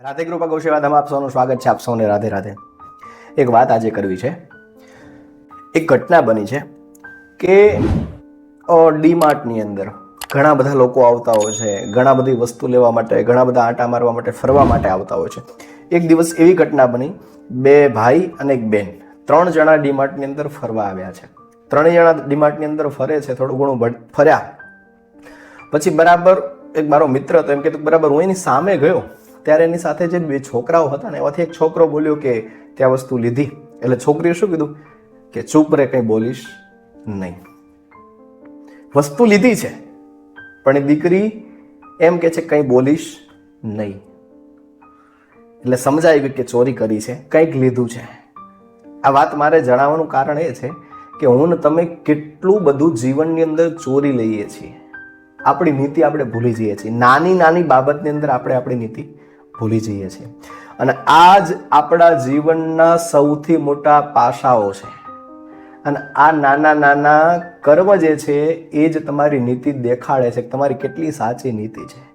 રાધે કૃપા ગૌસેવાદામાં આપ સૌનું સ્વાગત છે, આપ સૌને રાધે રાધે. એક વાત આજે કરવી છે. એક ઘટના બની છે કે ડીમાર્ટની અંદર ઘણા બધા લોકો આવતા હોય છે, ઘણા બધી વસ્તુ લેવા માટે, ઘણા બધા આંટા મારવા માટે, ફરવા માટે આવતા હોય છે. એક દિવસ એવી ઘટના બની, બે ભાઈ અને એક બેન, ત્રણ જણા ડીમાર્ટની અંદર ફરવા આવ્યા છે. ત્રણેય જણા ડીમાર્ટની અંદર ફરે છે, થોડું ઘણું ફર્યા. પછી બરાબર, એક મારો મિત્ર હતો, એમ કે બરાબર હું એની સામે ગયો. ત્યારે એની સાથે જે બે છોકરાઓ હતા ને, એમાંથી એક છોકરો બોલ્યો કે ત્યાં વસ્તુ લીધી. એટલે છોકરીએ શું કીધું? કે ચૂપ રે, કંઈ બોલીશ નહીં. વસ્તુ લીધી છે, પણ એ દીકરી એમ કે છે, કંઈ બોલીશ નહીં. એટલે સમજાય કે ચોરી કરી છે, કંઈક લીધું છે. આ વાત મારે જણાવવાનું કારણ એ છે કે હું ને તમે કેટલું બધું જીવનની અંદર ચોરી લઈએ છીએ. આપણી નીતિ આપણે ભૂલી જઈએ છીએ. નાની નાની બાબતની અંદર આપણે આપણી નીતિ ભૂલી જઈએ છીએ. અને આ જ આપણા જીવનના સૌથી મોટા પાસાઓ છે. અને આ નાના નાના કર્મ જે છે, એ જ તમારી નીતિ દેખાડે છે તમારી કેટલી સાચી નીતિ છે.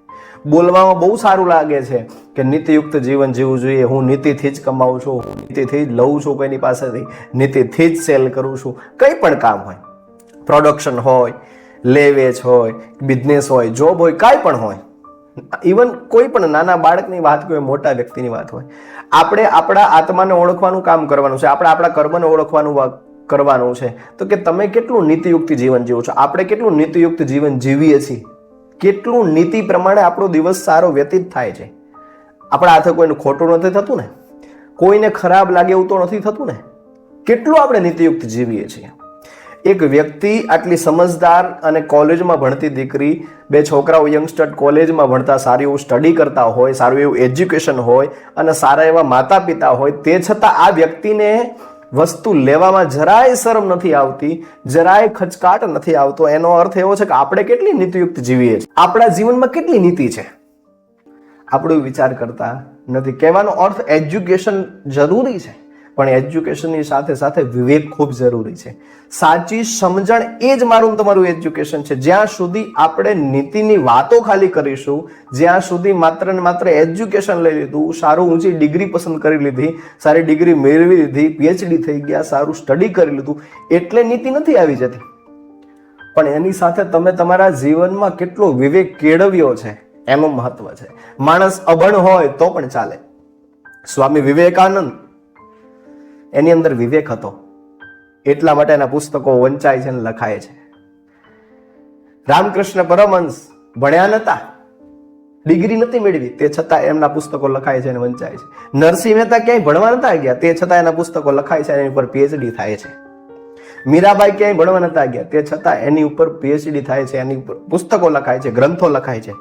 બોલવામાં બહુ સારું લાગે છે કે નીતિયુક્ત જીવન જીવવું જોઈએ. હું નીતિથી જ કમાઉં છું, હું નીતિથી જ લઉં છું કોઈની પાસેથી. નીતિથી જ સેલ કરું છું. કંઈ પણ કામ હોય. પ્રોડક્શન હોય લેવેચ હોય, બિઝનેસ હોય, જોબ હોય, કાંઈ પણ હોય. ઇવન કોઈ પણ નાના બાળકની વાત હોય મોટા વ્યક્તિની વાત હોય, આપણે આપણા આત્માને ઓળખવાનું કામ કરવાનું છે, આપણે આપણા કર્મને ઓળખવાનું કરવાનું છે. તો કે તમે કેટલું નીતિયુક્ત જીવન જીવો છો? આપણે કેટલું નીતિયુક્ત જીવન જીવીએ છીએ? કેટલું નીતિ પ્રમાણે આપણો દિવસ સારો વ્યતીત થાય છે? આપણા હાથે કોઈને ખોટું નથી થતું ને? કોઈને ખરાબ લાગે એવું તો નથી થતું ને? કેટલું આપણે નીતિયુક્ત જીવીએ છીએ? એક વ્યક્તિ આટલી સમજદાર અને કોલેજમાં ભણતી દીકરી, બે છોકરાઓ યંગસ્ટર કોલેજમાં ભણતા, સારું એવું સ્ટડી કરતા હોય, સારું એવું એજ્યુકેશન હોય અને સારા એવા માતા પિતા હોય, તે છતાં આ વ્યક્તિને વસ્તુ લેવામાં જરાય શરમ નથી આવતી, જરાય ખચકાટ નથી આવતો. એનો અર્થ એવો છે કે આપણે કેટલી નીતિયુક્ત જીવીએ છીએ? આપણા જીવનમાં કેટલી નીતિ છે? આપણું વિચાર કરતા નથી. કહેવાનો અર્થ એજ્યુકેશન જરૂરી છે. પણ એજ્યુકેશનની સાથે સાથે વિવેક ખૂબ જરૂરી છે. સાચી સમજણ એ જ મારું તમારું એજ્યુકેશન છે. જ્યાં સુધી આપણે નીતિની વાતો ખાલી કરીશું, જ્યાં સુધી માત્ર ને માત્ર એજ્યુકેશન લઈ લીધું, સારું ઊંચી ડિગ્રી પસંદ કરી લીધી, સારી ડિગ્રી મેળવી લીધી પીએચડી થઈ ગયા, સારું સ્ટડી કરી લીધું, એટલે નીતિ નથી આવી જતી. પણ એની સાથે તમે તમારા જીવનમાં કેટલો વિવેક કેળવ્યો છે, એનું મહત્વ છે. માણસ અભણ હોય તો પણ ચાલે. સ્વામી વિવેકાનંદ એની અંદર વિવેક હતો. એટલા માટે એના પુસ્તકો વંચાય છે અને લખાય છે. રામકૃષ્ણ પરમહંસ ભણ્યા નહોતા ડિગ્રી નથી મેળવી. તે છતાં એમના પુસ્તકો લખાય છે અને વંચાય છે. નરસિંહ મહેતા ક્યાંય ભણવા નતા ગયા. તે છતાં એના પુસ્તકો લખાય છે અને એની ઉપર પીએચડી થાય છે. મીરાબાઈ ક્યાંય ભણવા નતા ગયા. તે છતાં એની ઉપર પીએચડી થાય છે. એની ઉપર પુસ્તકો લખાય છે, ગ્રંથો લખાય છે.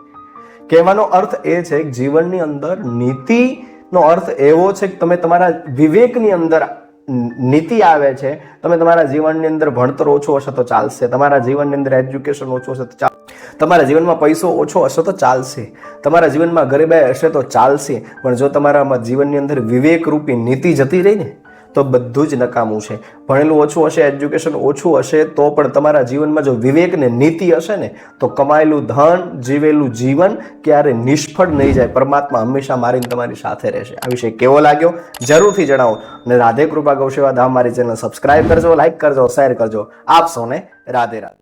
કહેવાનો અર્થ એ છે કે જીવનની અંદર નીતિનો અર્થ એવો છે કે તમે તમારા વિવેકની અંદર નીતિ આવે છે, તમે તમારા જીવનની અંદર ભણતર ઓછો હશે તો ચાલશે, તમારા જીવનની અંદર એજ્યુકેશન ઓછું હશે તો ચાલ, તમારા જીવનમાં પૈસો ઓછો હશે તો ચાલશે, તમારા જીવનમાં ગરીબાઈ હશે તો ચાલશે, પણ જો તમારામાં જીવનની અંદર વિવેક રૂપી નીતિ જતી રહી ને તો બધું જ નકામું છે. ભણેલું ઓછું હશે એજ્યુકેશન ઓછું હશે, તો પણ તમારા જીવનમાં જો વિવેક ને નીતિ હશે ને, તો કમાયેલું ધન, જીવેલું જીવન ક્યારે નિષ્ફળ નહીં જાય. પરમાત્મા હંમેશા મારીને તમારી સાથે રહેશે. આ વિષય કેવો લાગ્યો? જરૂરથી જણાવો. અને રાધે કૃપા ગૌશેવા ધામ મારી ચેનલ સબસ્ક્રાઈબ કરજો લાઈક કરજો શેર કરજો. આપ સૌને રાધે રાધે.